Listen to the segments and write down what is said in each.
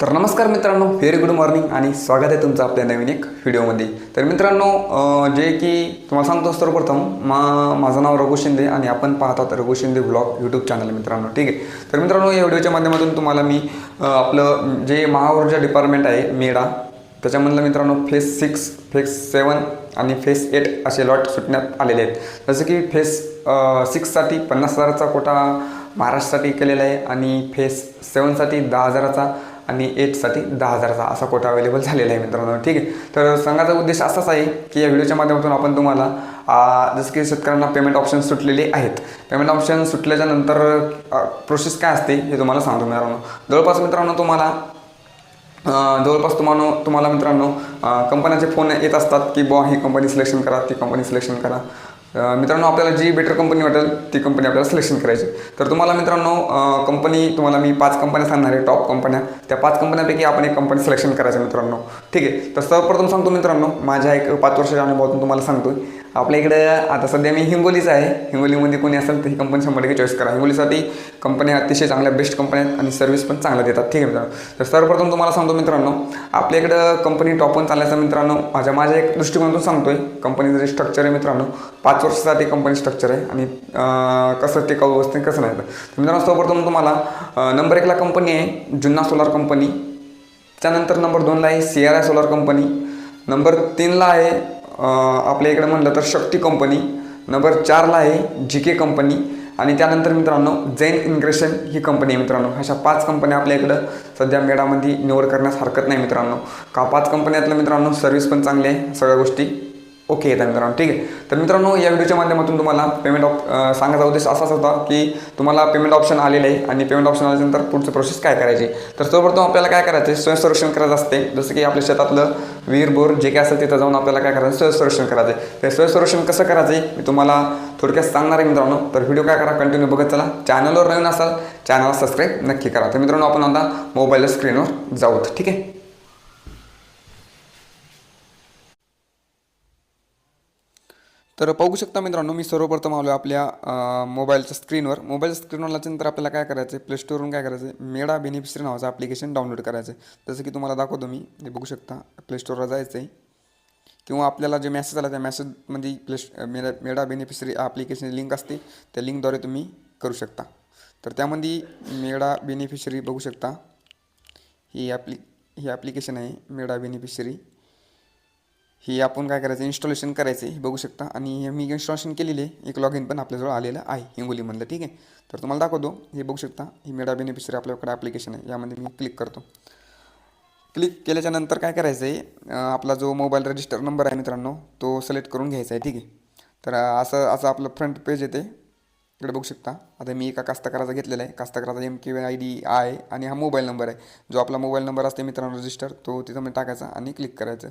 तर नमस्कार मित्रांनो व्हेरी गुड मॉर्निंग आणि स्वागत आहे तुमचं आपल्या नवीन एक व्हिडिओमध्ये तर मित्रांनो जे की तुम्हाला सांगतो सर्वप्रथम मा माझं नाव रघु शिंदे आणि आपण पाहतात Raghu Shinde blog YouTube channel मित्रांनो ठीक आहे? तर मित्रांनो या व्हिडिओच्या माध्यमातून तुम्हाला मी आपलं जे महाऊर्जा डिपार्टमेंट आहे मेडा त्याच्यामधलं मित्रांनो फेस सिक्स फेस सेवन आणि फेस एट असे लॉट सुटण्यात आलेले आहेत. जसं की फेस सिक्ससाठी पन्नास हजाराचा कोटा महाराष्ट्रासाठी केलेला आहे आणि फेस सेवनसाठी दहा हजाराचा आणि एटसाठी दहा हजाराचा असा कोटा अवेलेबल झालेला आहे मित्रांनो. ठीक आहे. तर सांगायचा उद्देश असाच आहे की या व्हिडिओच्या माध्यमातून आपण तुम्हाला जसं की शेतकऱ्यांना पेमेंट ऑप्शन सुटलेले आहेत. पेमेंट ऑप्शन सुटल्याच्या नंतर प्रोसेस काय असते हे तुम्हाला सांगतो मित्रांनो. जवळपास मित्रांनो तुम्हाला जवळपास तुम्हाला तुम्हाला मित्रांनो कंपन्याचे फोन येत असतात की बुवा ही कंपनी सिलेक्शन करा ती कंपनी सिलेक्शन करा. मित्रांनो आपल्याला जी बेटर कंपनी वाटेल ती कंपनी आपल्याला सिलेक्शन करायची तर तुम्हाला मित्रांनो कंपनी तुम्हाला मी पाच कंपन्या सांगणार आहे टॉप कंपन्या त्या पाच कंपन्यांपैकी आपण एक कंपनी सिलेक्शन करायचं मित्रांनो. ठीक आहे? तर सर्वप्रथम सांगतो मित्रांनो माझ्या एक पाच वर्षाच्या अनुभवातून तुम्हाला सांगतोय. आपल्या इकडं आता सध्या मी हिंगोलीच आहे. हिंगोलीमध्ये कोणी असेल तर ही कंपनी शंभर टक्के चॉईस करा. हिंगोलीसाठी कंपन्या अतिशय चांगल्या बेस्ट कंपन्या आहेत आणि सर्व्हिस पण चांगल्या देतात. ठीक आहे मित्रांनो. तर सर्वप्रथम तुम्हाला सांगतो मित्रांनो आपल्या इकडं कंपनी टॉप पण चालण्याचं मित्रांनो माझ्या माझ्या एक दृष्टिकोनातून सांगतोय. कंपनीचं जे स्ट्रक्चर आहे मित्रांनो पाच वर्षासाठी कंपनी स्ट्रक्चर आहे आणि कसं कसं टिकाऊ असते कसं नाही. तर मित्रांनो सर्वप्रथम तुम्हाला नंबर एकला कंपनी आहे जुन्ना सोलार कंपनी त्यानंतर नंबर दोनला आहे C R I solar company number तीनला आहे आपल्या इकडे म्हणलं तर शक्ती कंपनी नंबर चारला आहे जी के कंपनी आणि त्यानंतर मित्रांनो जैन इन्ग्रेशन ही कंपनी आहे मित्रांनो. अशा पाच कंपन्या आपल्या इकडं सध्या मेडामध्ये निवड करण्यास हरकत नाही मित्रांनो. का पाच कंपन्यातलं मित्रांनो सर्व्हिस पण चांगली आहे सगळ्या गोष्टी. ओके येतात मित्रांनो. ठीक आहे. तर मित्रांनो या व्हिडिओच्या माध्यमातून तुम्हाला पेमेंट ऑप सांगायचा उद्देश असाच होता की तुम्हाला पेमेंट ऑप्शन आलेलं आहे आणि पेमेंट ऑप्शन आल्यानंतर पुढचं प्रोसेस काय करायची? तर सर्वप्रथम आपल्याला काय करायचं आहे स्वयंसंरक्षण करायचं असते. जसं की आपल्या शेतातलं विहीर बोर जे काय असेल तिथं जाऊन आपल्याला काय करायचं? स्वयंसंरक्षण करायचं आहे ते स्वयंसंरक्षण कसं करायचं आहे मी तुम्हाला थोडक्यात सांगणार आहे मित्रांनो. तर व्हिडिओ काय करा? कंटिन्यू बघत चला. चॅनलवर नवीन असाल चॅनलला सबस्क्राईब नक्की करा. तर मित्रांनो आपण आता मोबाईलच्या स्क्रीनवर जाऊत. ठीक आहे? तर पाहू शकता मित्रांनो मी सर्वप्रथम आलो आपल्या मोबाईलच्या स्क्रीनवर. मोबाईलच्या स्क्रीनवर आल्यानंतर आपल्याला काय करायचं आहे प्लेस्टोरवरून काय करायचं आहे मेडा बेनिफिशरी नावाचं ॲप्लिकेशन डाउनलोड करायचं आहे जसं की तुम्हाला दाखवतो मी. हे बघू शकता प्लेस्टोरला जायचं आहे किंवा आपल्याला जे मेसेज आला त्या मेसेजमध्ये प्लेस मेडा मेडा बेनिफिशरी ॲप्लिकेशनची लिंक असते. त्या लिंकद्वारे तुम्ही करू शकता. तर त्यामध्ये मेडा बेनिफिशरी बघू शकता. ही ॲप्ली ही ॲप्लिकेशन आहे मेडा बेनिफिशरी ही आपण काय करायचं? इन्स्टॉलेशन करायचं आहे हे बघू शकता. आणि हे मी इन्स्टॉलेशन केलेली आहे. एक लॉग इन पण आपल्याजवळ आलेलं आहे हिंगोलीमधलं ठीक आहे? तर तुम्हाला दाखवतो. हे बघू शकता. ही मेडा बेनिफिशरी आपल्याकडे ॲप्लिकेशन आहे. यामध्ये मी क्लिक करतो. क्लिक केल्याच्यानंतर काय करायचं आहे? आपला जो मोबाईल रजिस्टर नंबर आहे मित्रांनो तो सिलेक्ट करून घ्यायचा आहे ठीक आहे? तर असं असं आपलं फ्रंट पेज येते. इकडे बघू शकता. आता मी एका कास्तकाराचा घेतलेला आहे. कास्तकाराचा एम के आय डी आहे आणि हा मोबाईल नंबर आहे. जो आपला मोबाईल नंबर असते मित्रांनो रजिस्टर तो तिथं मी टाकायचा आणि क्लिक करायचं.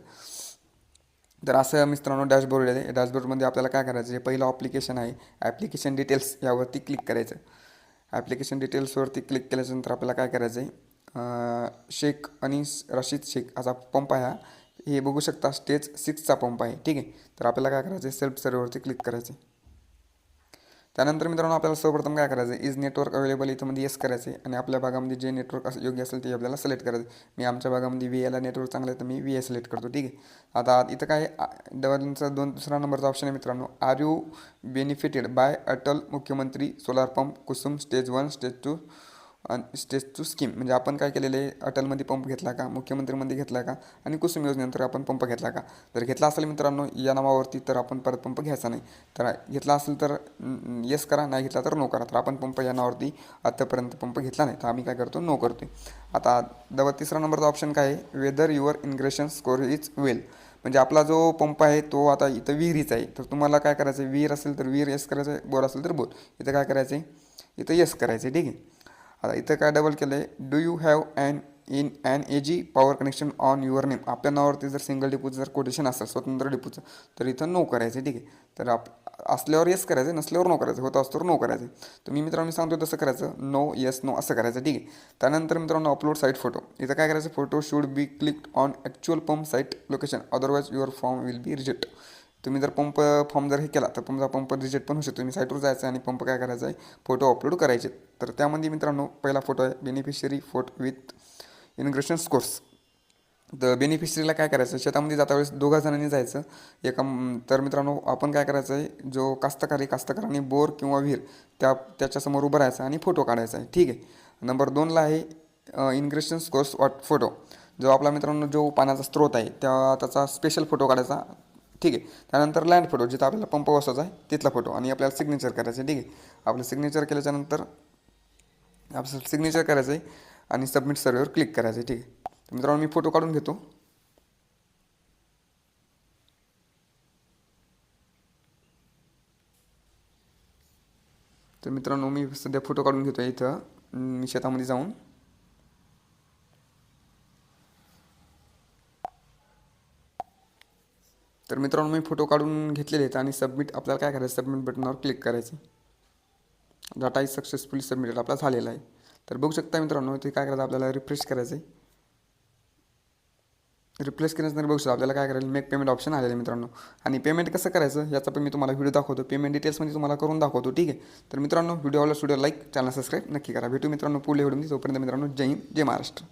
तर असं मित्रांनो डॅशबोर्ड आहे डॅशबोर्डमध्ये आपल्याला काय करायचं? आहे पहिलं ॲप्लिकेशन आहे. ॲप्लिकेशन डिटेल्स यावरती क्लिक करायचं. ॲप्लिकेशन डिटेल्सवरती क्लिक केल्याच्यानंतर आपल्याला काय करायचं आहे शेख आणि रशीद शेख असा पंप आहे हा. हे बघू शकता स्टेज सिक्सचा पंप आहे. ठीक आहे? तर आपल्याला काय करायचं आहे सेल्फ सर्व्हरवरती क्लिक करायचं आहे त्यानंतर मित्रांनो आपल्याला सर्वप्रथम काय करायचं आहे इज नेटवर्क अवेलेबल इथंमध्ये येस करायचं आहे आणि आपल्या भागामध्ये जे नेटवर्क असं योग्य असेल ते आपल्याला सिलेक्ट करायचं मी आमच्या भागामध्ये वी एला नेटवर्क चांगलं आहे तर मी वी ए सिलेक्ट करतो ठीक आहे? आता इथं काय डबलचा दोन दुसरा नंबरचा ऑप्शन आहे मित्रांनो. Are you benefited by Atal मुख्यमंत्री solar pump Kusum stage one stage two stage two scheme म्हणजे आपण काय केलेलं आहे अटलमध्ये पंप घेतला का मुख्यमंत्रीमध्ये घेतला का आणि कुसुम योजनेनंतर आपण पंप घेतला का? जर घेतला असेल मित्रांनो या नावावरती तर आपण परत पंप घ्यायचा नाही. तर घेतला असेल तर येस करा नाही घेतला तर नो करा. तर आपण पंप या नावावरती आतापर्यंत पंप घेतला नाही. तर आम्ही काय करतो? नो करतो आता दवा तिसरा नंबरचा ऑप्शन काय आहे? वेदर युअर इन्ग्रेशन स्कोर इज वेल म्हणजे आपला जो पंप आहे तो आता इथं विहिरीचा आहे. तर तुम्हाला काय करायचं आहे विहीर असेल तर विहीर येस करायचं आहे बोर असेल तर बोर. इथं काय करायचं आहे इथं येस करायचं आहे ठीक आहे. आता इथं काय डबल केलं आहे do you have and in an A G power connection on your name आपल्या नावावरती जर सिंगल डिपूचं जर कोटेशन असेल स्वतंत्र डिपूचं तर इथं नो करायचं ठीक आहे? तर आप असल्यावर येस करायचं नसल्यावर नो करायचं होतं असतो नो करायचं तर मी मित्रांनो सांगतो तसं करायचं. नो येस नो असं करायचं ठीक आहे? त्यानंतर मित्रांनो अपलोड साईट फोटो इथं काय करायचं? Photo should be click on actual pump site location otherwise your form will be reject तुम्ही जर पंप फॉर्म जर हे केला तर तुमचा पंप रिजेक्ट पण होऊ शकतो. तुम्ही साईटवर जायचं आणि पंप काय करायचा आहे फोटो अपलोड करायचे. तर त्यामध्ये मित्रांनो पहिला फोटो आहे beneficiary photo with irrigation sources तर बेनिफिशरीला काय करायचं शेतामध्ये जाता वेळेस दोघा जणांनी जायचं. एका तर मित्रांनो आपण काय करायचं आहे जो कास्तकारी कास्तकारांनी बोर किंवा विहीर त्या त्याच्यासमोर उभं राहायचं आणि फोटो काढायचा आहे. ठीक आहे. नंबर दोनला आहे इनग्रेशन स्कोर्स वॉट फोटो जो आपला मित्रांनो जो पाण्याचा स्रोत आहे त्या त्याचा स्पेशल फोटो काढायचा. ठीक आहे. त्यानंतर लँड फोटो जिथं आपल्याला पंप बसवायचा आहे तिथला फोटो आणि आपल्याला सिग्नेचर करायचं आहे ठीक आहे. आपलं सिग्नेचर केल्याच्यानंतर आपलं सिग्नेचर करायचं आहे आणि सबमिट सर्वेवर क्लिक करायचं आहे ठीक आहे. तर मित्रांनो मी फोटो काढून घेतो. तर मित्रांनो मी सध्या फोटो काढून घेतो आहे इथं. मी शेतामध्ये जाऊन. तर मित्रांनो मी फोटो काढून घेतलेले आहेत आणि सबमिट आपल्याला काय करायचं? सबमिट बटनावर क्लिक करायचं. डाटा इज सक्सेसफुली सबमिटेड आपला झालेला आहे. तर बघू शकता मित्रांनो ते काय करायचं? आपल्याला रिफ्रेश करायचं आहे. रिप्लेस केल्यानंतर बघू शकता आपल्याला काय करायला मेक पेमेंट ऑप्शन आलेलं आहे मित्रांनो. आणि पेमेंट कसं करायचं? याचा पण मी तुम्हाला व्हिडिओ दाखवतो. पेमेंट डिटेल्समध्ये तुम्हाला करून दाखवतो. ठीक आहे? तर मित्रांनो व्हिडिओला स्टुडिओ लाईक चॅनल सबस्क्राईब नक्की करा. भेटू मित्रांनो पुढे व्हिडिओ तोपर्यंत मित्रांनो जय हिंद जय महाराष्ट्र.